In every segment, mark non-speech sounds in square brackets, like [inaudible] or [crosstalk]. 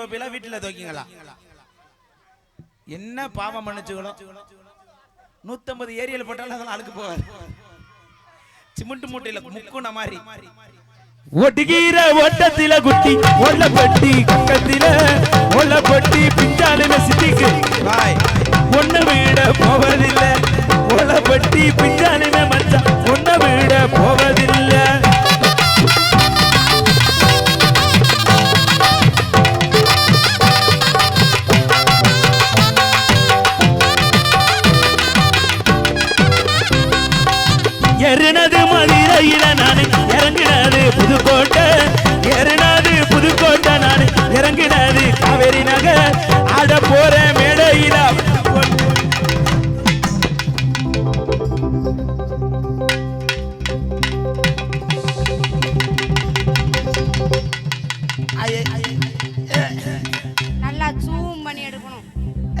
துவைப்பீங்களா வீட்டுல துவைக்கீங்களா? என்ன பாவம் மன்னிச்சுக்கணும் நூத்தம்பது ஏரியல் போட்டாலும் அதெல்லாம் அழுக்கு போகாது. சிமெண்ட் மூட்டையில முக்குன மாதிரி. ஒட்டுகிற ஓட்டத்தில குட்டி ஒல்லப்பட்டி பக்கத்தில ஒல்லப்பட்டி பிஞ்சாலின சிட்டிக்கு ஒண்ணு விட போவதில்ல. ஒல்லப்பட்டி பிஞ்சாலின மச்சான். ஒண்ணு விட போவதில்ல. போற மேடையில. நல்லா ஜூம் பண்ணி எடுக்கணும்.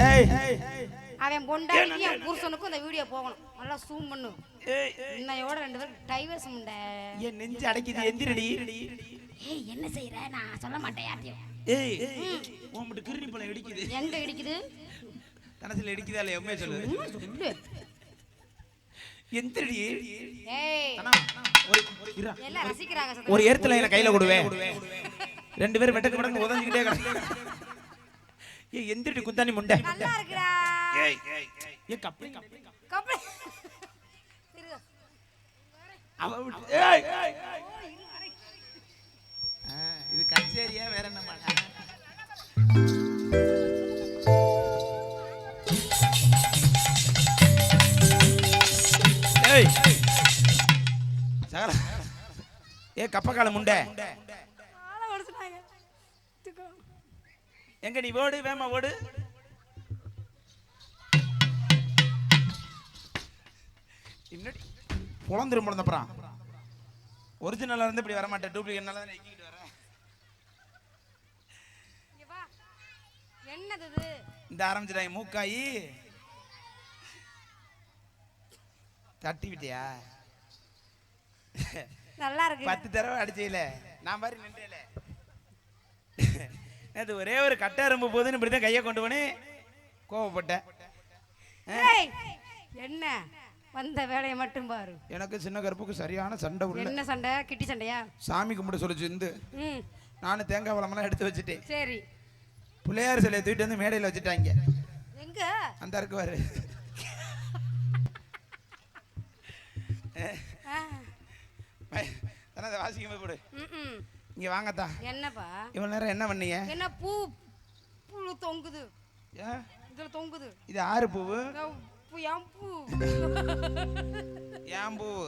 ஏய் அவன் பொண்டாட்டிக்கும் என் புருஷனுக்கும் இந்த வீடியோ போகணும். நல்லா ஜூம் பண்ணு. ஏய், இன்னையோட ரெண்டு பேரும் டைவர்ஸ் முண்டை. என் நெஞ்சு அடைக்குது எந்திரடி. ஏய் என்ன செய்யற நான் சொல்ல மாட்டேன் யார்ட்டையும். ஏய் உன்கிட்ட கிருணி பழம் இடிக்குது. எங்க இடிக்குது? கணத்துல இடிக்குதா இல்லையா? உண்மையை சொல்லு. எந்திரடி. ஒரு இரு. எல்லாம் ரசிக்கிறாங்க சத்தம். ஒரு ஏரத்துல என்ன கையில கொடுவேன். ரெண்டு பேரும் வெட்டக்கு மடங்கு உதஞ்சிக்கிட்டே கிடக்கு. ஏய் எந்திரடி குத்தாணி முண்டை. நல்லா இருக்குடா. இது கச்சேரியா வேற என்ன பண்ண ஏ கப்பக்கால முண்டை. எங்க நீ ஓடு வேமா ஓடு. இன்னடி புலந்துரும் புலந்தப்புறம் ஒரிஜினலா இருந்து இப்படி வர மாட்டேன் டூப்ளிகேட் நல்லா தான் வரேன். என்னது இந்த ஆரம்பிச்சிட்டாங்க மூக்காயி. தட்டி விட்டியா? நல்லா இருக்கு. பத்து தடவை அடிச்சீல நான் மாதிரி நின்றேல. நேத்து ஒரே ஒரு கட்டை எறும்பு போதுன்னு இப்படி தான் கையை கொண்டு போனே? கோவப்பட்டேன். என்ன? வந்த வேலையை மட்டும் பாரு. எனக்கு சின்ன கருப்புக்கு சரியான சண்டை உள்ள. என்ன சண்டை? கிட்டி சண்டையா? சாமி கும்பிட சொல்லிச்சு இருந்து நானும் தேங்காய் பழமெல்லாம் எடுத்து வச்சுட்டேன். சரி. பிள்ளையார் சிலையை தூக்கிட்டு வந்து மேடையில் வச்சுட்டாங்க. எங்க? அந்த இருக்குவாரு ஆ, தானே அதை வாசிக்க போய் போடு. இங்க வாங்கத்தா. என்னப்பா? இவ்வளவு நேரம் என்ன பண்ணீங்க? என்ன பூ புழு தொங்குது? இதுல தொங்குது. இது ஆறு பூவு. இதோ பூ என் பூ ஏன் பூவு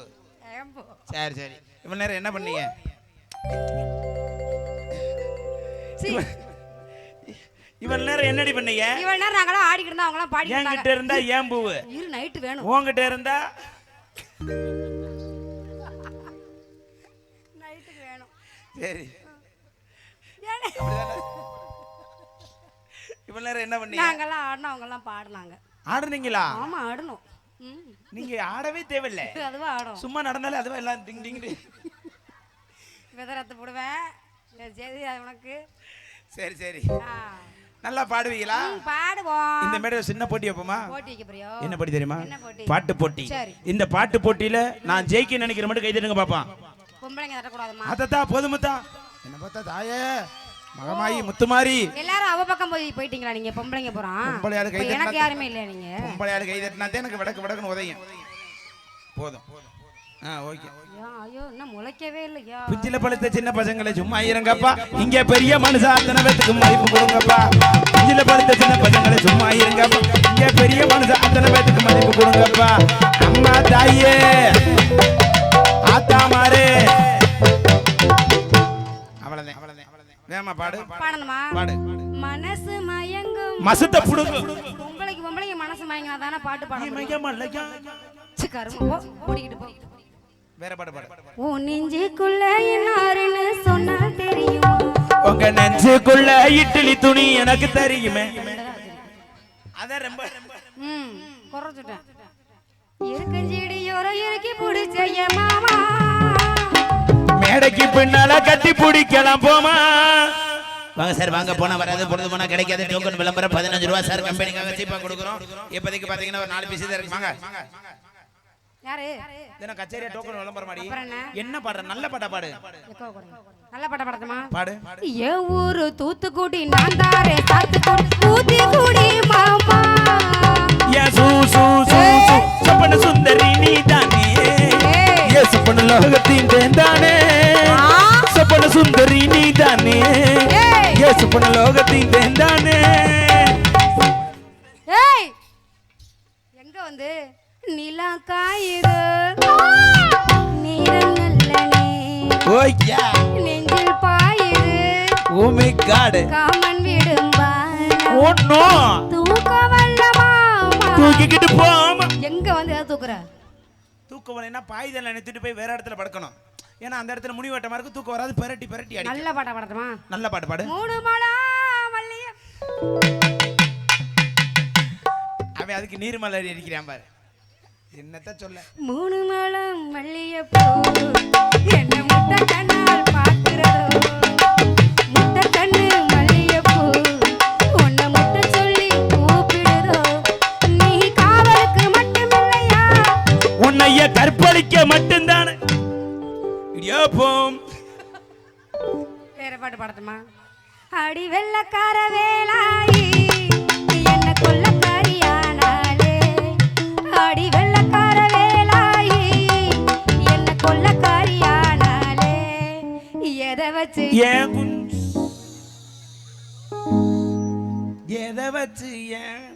என் பூ சரி சரி. இவ்வளவு நேரம் என்ன பண்ணீங்க? இவ்வளவு நேரம் என்னடி பண்ணீங்க? இவ்வளவு நேரம் நாங்களாம் ஆடிக்கிட்டு இருந்தா அவங்களாம் பாடிக்கிட்டு என்கிட்ட இருந்தாங்க இருந்தா ஏன் பூவு இரு நைட்டு வேணும். உன்கிட்ட இருந்தா? நைட்டுக்கு வேணும். சரி? அப்படிதானே? இவ்வளவு நேரம் என்ன பண்ணீங்க? நாங்கெல்லாம் ஆடினா அவங்கெல்லாம் பாடினாங்க. ஆடுனீங்களா? ஆமா ஆடணும். ம். நீங்க ஆடவே தேவையில்ல. [laughs] அதுவா ஆடும். சும்மா நடந்தாலே அதுவா எல்லாம் டிங் டிங். விதரத்து போடுவேன். சரி, உனக்கு. சரி சரி. நல்லா பாடுவீங்களா? பாடுவோம். இந்த மேடையில் சின்ன போட்டி வைப்போமா? என்ன போட்டி தெரியுமா? போட்டி? பாட்டு. இந்த பாட்டு போட்டியில நான் ஜெயிக்க நினைக்கிற மட்டும் கை தட்டுங்க பாப்பா. பொம்பளைங்க தட்டக்கூடாதுமா அதத்தா போதுமத்தா என்ன பார்த்தா தாயே. மகமாயி முத்துமாரி. எல்லாரும் அவ பக்கம் போய் போயிட்டீங்களா? நீங்க பொம்பளைங்க போறான் பொம்பளையாளு கை எனக்கு யாருமே இல்லையா நீங்க? பொம்பளையாளு கை தட்டினா எனக்கு விடக்கு விடக்குன்னு உதயும். போதும். ஆ ஓகே. ஐயோ, இன்னும் முளைக்கவே இல்லையா? குஞ்சில பழுத்த சின்ன பசங்களை சும்மா இருங்கப்பா. இங்க பெரிய மனுஷா அத்தனை பேத்துக்கு மதிப்பு கொடுங்கப்பா. குஞ்சில பழுத்த சின்ன பசங்களை சும்மா இருங்கப்பா. இங்க பெரிய மனுஷா அத்தனை பேத்துக்கு மதிப்பு கொடுங்கப்பா. அம்மா தாயே. வேமா பாடு. பாடணுமா? பாடு. மனசு மயங்கும். மசத்த புடுங்கு. பொம்பளைக்கு பொம்பளைக்கு மனசு மயங்கினா தானே பாட்டு பாட போ ஓடிக்கிட்டு போ. வேற பாடு பாடு. ஓ நெஞ்சுக்குள்ள என்னாருன்னு சொன்னா தெரியுமா? உங்க நெஞ்சுக்குள்ள இட்லி துணி எனக்கு தெரியுமே. அதான் ரொம்ப ம் குறைச்சிட்டேன். இருக்கஞ்செடியோர இறக்கி பிடிச்ச மாமா. மேடைக்கு பின்னால கட்டி பிடிக்கலாம் போமா. வாங்க சார் வாங்க. போனா வராது பொழுது போனா கிடைக்காது. டோக்கன் விளம்பரம் பதினஞ்சு ரூபா சார். கம்பெனிக்காக சீப்பா கொடுக்குறோம். இப்போதைக்கு பாத்தீங்கன்னா ஒரு நாலு பீஸ் தான் இருக்கு. வாங்க. யாரு? தினம் கச்சேரியா டோக்கன் விளம்பரம் மாடி? என்ன? பாடுற? நல்ல பாட்டா பாடு. நல்ல பட்ட படத்துமா பாடு. என் ஊரு தூத்துக்குடி நான் தாரே சாத்துக்குடி தூத்துக்குடி மாமா. யா சூ சூ சூ சூ. சொப்பன சுந்தரி நீ தானே. ஏ சொப்பன லோகத்தின் தேந்தானே சொப்பன லோகத்தின் தேந்தானே ஏய் எங்க வந்து? நிலா காயுது. நீரம் நல்லனே ஓய்யா நெஞ்சில் பாயுது. Oh my God. காமன் தூக்க தூக்கிக்கிட்டு போமா எங்க வந்து எதை தூக்குற? தூக்கம் வரலைன்னா பாய்தல் நினைத்துட்டு போய் வேற இடத்துல படுக்கணும். ஏன்னா அந்த இடத்துல முடி வட்டமா இருக்கு தூக்கம் வராது பெரட்டி பெரட்டி அடி நல்ல பாட்ட படத்துமா நல்ல பாட்டு பாடு. மூணு மலா மல்லிய அவன் அதுக்கு நீர்மலை அடிக்கிறான் பாரு. என்னத்த சொல்ல? மூணு மலம் மல்லியப்பூ என்ன முட்டை கண்ணால் பார்க்கிறதோ? முட்டை கண்ணு உன்னை முட்டை சொல்லி கூப்பிடுதோ நீ காவலுக்கு மட்டுமில்லையா? உன்னைய கற்பழிக்க மட்டும்தானே? இடியாப்பம் வேற பாட்டு பாடட்டுமா? அடி வெள்ளக்கார வேலாயி என்ன கொல்லக்காரியானாலே அடி வெள்ளக்கார வேலாயி என்ன கொல்லக்காரியானாலே எதை வச்சு? ஏன் எதை வச்சு ஏன்